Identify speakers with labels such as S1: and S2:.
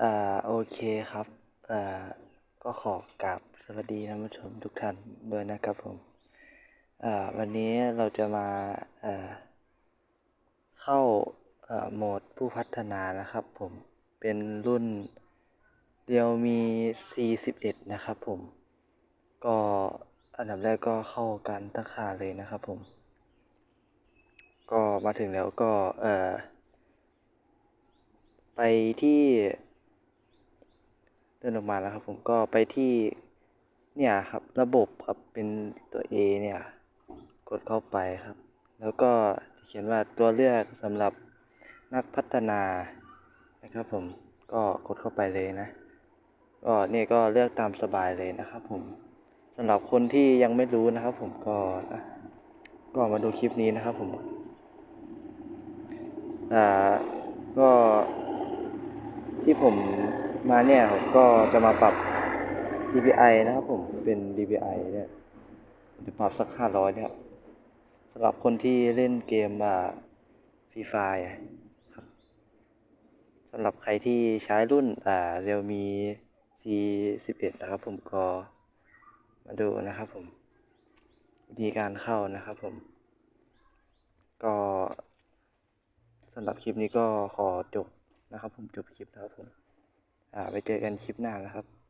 S1: อ่าโอเคครับอ่าก็ขอกราบสวัสดีท่านผู้ชมทุกท่านด้วยนะครับผมอ่าวันนี้เราจะมาอ่าเข้าอ่าโหมดผู้พัฒนานะครับผมเป็นรุ่น Realme C11 นะครับผม ก็อันดับแรกก็เข้าการตั้งค่าเลยนะครับผม ก็มาถึงแล้วก็เอ่อไปที่ ดินออกมาแล้วครับ ผมก็ไปที่เนี่ยครับ ระบบครับเป็นตัว A เนี่ย กดเข้าไปครับ แล้วก็เขียนว่าตัวเลือกสำหรับนักพัฒนานะครับผมก็กดเข้าไปเลยนะก็เนี่ยก็เลือกตามสบายเลยนะครับ ผมสำหรับคนที่ยังไม่รู้นะครับ ผมก็ก็มาดูคลิปนี้นะครับ ผมอ่าก็ที่ผม มาเนี่ยผมก็จะมาปรับ DPI นะครับผมเป็น DPI เนี่ยจะปรับสักห้าร้อยเนี่ยครับสำหรับคนที่เล่นเกมอ่าฟรีไฟครับสำหรับใครที่ใช้รุ่นอ่า Realme C11 นะครับผมก็มาดูนะครับผมวิธีการเข้านะครับผม ก็สำหรับคลิปนี้ก็ขอจบนะครับผมจบคลิปแล้วครับผม ไปเจอกันคลิปหน้านะครับ